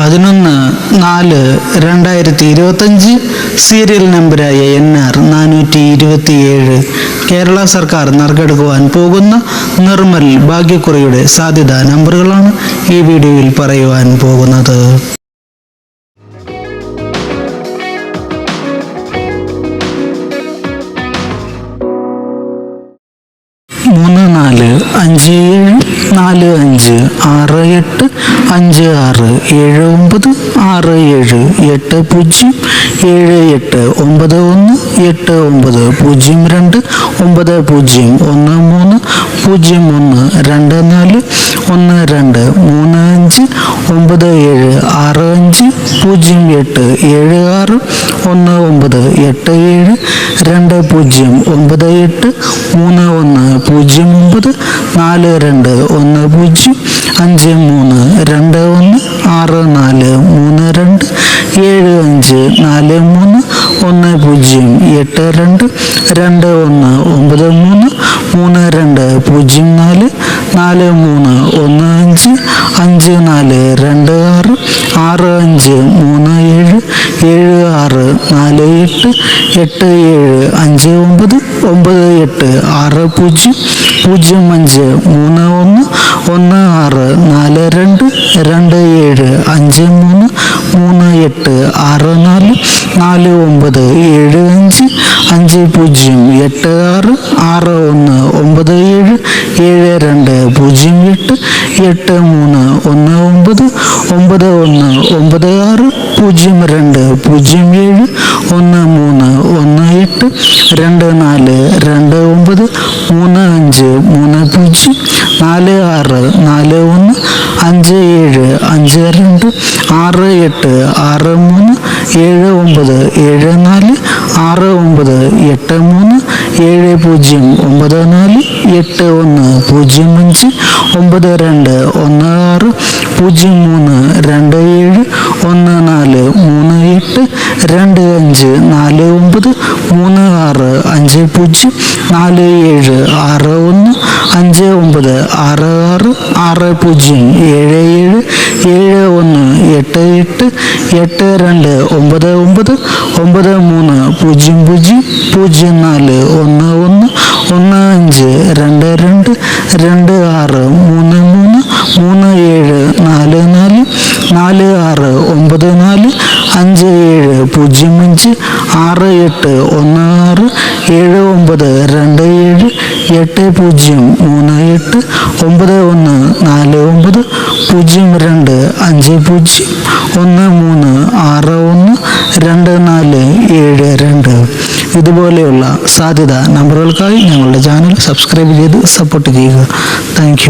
പതിനൊന്ന് നാല് രണ്ടായിരത്തി ഇരുപത്തഞ്ച് സീരിയൽ നമ്പരായ എൻ ആർ നാനൂറ്റി ഇരുപത്തിയേഴ്. കേരള സർക്കാർ നറുക്കെടുക്കുവാൻ പോകുന്ന നിർമ്മൽ ഭാഗ്യക്കുറിയുടെ സാധ്യതാ നമ്പറുകളാണ് ഈ വീഡിയോയിൽ പറയുവാൻ പോകുന്നത്. മൂന്ന് നാല് അഞ്ച് ഏഴ് നാല് അഞ്ച് ആറ് എട്ട് അഞ്ച് ആറ് ഏഴ് ഒമ്പത് ആറ് ഏഴ് എട്ട് പൂജ്യം ഏഴ് എട്ട് ഒമ്പത് ഒന്ന് എട്ട് ഒമ്പത് പൂജ്യം രണ്ട് ഒമ്പത് പൂജ്യം ഒന്ന് മൂന്ന് പൂജ്യം ഒന്ന് രണ്ട് നാല് ഒന്ന് രണ്ട് മൂന്ന് അഞ്ച് ഒമ്പത് ഏഴ് ആറ് അഞ്ച് പൂജ്യം എട്ട് ഏഴ് ആറ് ഒന്ന് ഒമ്പത് എട്ട് ഏഴ് രണ്ട് പൂജ്യം ഒമ്പത് എട്ട് മൂന്ന് ഒന്ന് പൂജ്യം ഒമ്പത് നാല് രണ്ട് ഒന്ന് പൂജ്യം അഞ്ച് മൂന്ന് രണ്ട് ഒന്ന് ആറ് നാല് മൂന്ന് രണ്ട് ഏഴ് അഞ്ച് നാല് മൂന്ന് ഒന്ന് പൂജ്യം എട്ട് രണ്ട് രണ്ട് ഒന്ന് ഒമ്പത് മൂന്ന് മൂന്ന് രണ്ട് പൂജ്യം നാല് നാല് മൂന്ന് ഒന്ന് അഞ്ച് അഞ്ച് നാല് രണ്ട് ആറ് ആറ് അഞ്ച് മൂന്ന് ഏഴ് ഏഴ് ആറ് നാല് എട്ട് എട്ട് ഏഴ് അഞ്ച് ഒമ്പത് ഒമ്പത് എട്ട് ആറ് പൂജ്യം പൂജ്യം അഞ്ച് മൂന്ന് ഒന്ന് ഒന്ന് ആറ് നാല് രണ്ട് രണ്ട് ഏഴ് അഞ്ച് മൂന്ന് മൂന്ന് എട്ട് ആറ് നാല് നാല് ഒമ്പത് ഏഴ് അഞ്ച് അഞ്ച് പൂജ്യം എട്ട് ആറ് ആറ് ഒന്ന് ഒമ്പത് ഏഴ് ഏഴ് രണ്ട് പൂജ്യം എട്ട് എട്ട് മൂന്ന് ഒന്ന് ഒമ്പത് ഒമ്പത് ഒന്ന് ഒമ്പത് ആറ് പൂജ്യം രണ്ട് പൂജ്യം ഏഴ് ഒന്ന് മൂന്ന് ഒന്ന് എട്ട് രണ്ട് നാല് രണ്ട് ഒമ്പത് മൂന്ന് അഞ്ച് മൂന്ന് പൂജ്യം നാല് ആറ് നാല് ഒന്ന് അഞ്ച് ഏഴ് അഞ്ച് രണ്ട് ആറ് എട്ട് ആറ് മൂന്ന് ഏഴ് ഒമ്പത് ഏഴ് നാല് ആറ് ഒമ്പത് എട്ട് മൂന്ന് ഏഴ് പൂജ്യം ഒമ്പത് നാല് എട്ട് ഒന്ന് പൂജ്യം അഞ്ച് ഒമ്പത് രണ്ട് ഒന്ന് ആറ് പൂജ്യം മൂന്ന് രണ്ട് ഏഴ് ഒന്ന് നാല് മൂന്ന് എട്ട് രണ്ട് അഞ്ച് നാല് ഒമ്പത് മൂന്ന് ആറ് അഞ്ച് പൂജ്യം നാല് ഏഴ് ആറ് ഒന്ന് അഞ്ച് ഒമ്പത് ആറ് ആറ് ആറ് പൂജ്യം ഏഴ് ഏഴ് ഏഴ് ഒന്ന് എട്ട് എട്ട് എട്ട് രണ്ട് ഒമ്പത് ഒമ്പത് ഒമ്പത് മൂന്ന് പൂജ്യം പൂജ്യം പൂജ്യം നാല് ഒന്ന് ഒന്ന് ഒന്ന് അഞ്ച് രണ്ട് രണ്ട് രണ്ട് ആറ് മൂന്ന് മൂന്ന് മൂന്ന് ഏഴ് ഒമ്പത് നാല് അഞ്ച് ഏഴ് പൂജ്യം അഞ്ച് ആറ് എട്ട് ഒന്ന് ആറ് ഏഴ് ഒമ്പത് രണ്ട് ഏഴ് എട്ട് പൂജ്യം മൂന്ന് എട്ട് ഒമ്പത് ഒന്ന് നാല് ഒമ്പത് പൂജ്യം രണ്ട് അഞ്ച് പൂജ്യം ഒന്ന് മൂന്ന് ആറ് ഒന്ന് രണ്ട് നാല് ഏഴ് രണ്ട്. ഇതുപോലെയുള്ള സാധ്യത നമ്പറുകൾക്കായി ഞങ്ങളുടെ ചാനൽ സബ്സ്ക്രൈബ് ചെയ്ത് സപ്പോർട്ട് ചെയ്യുക. താങ്ക്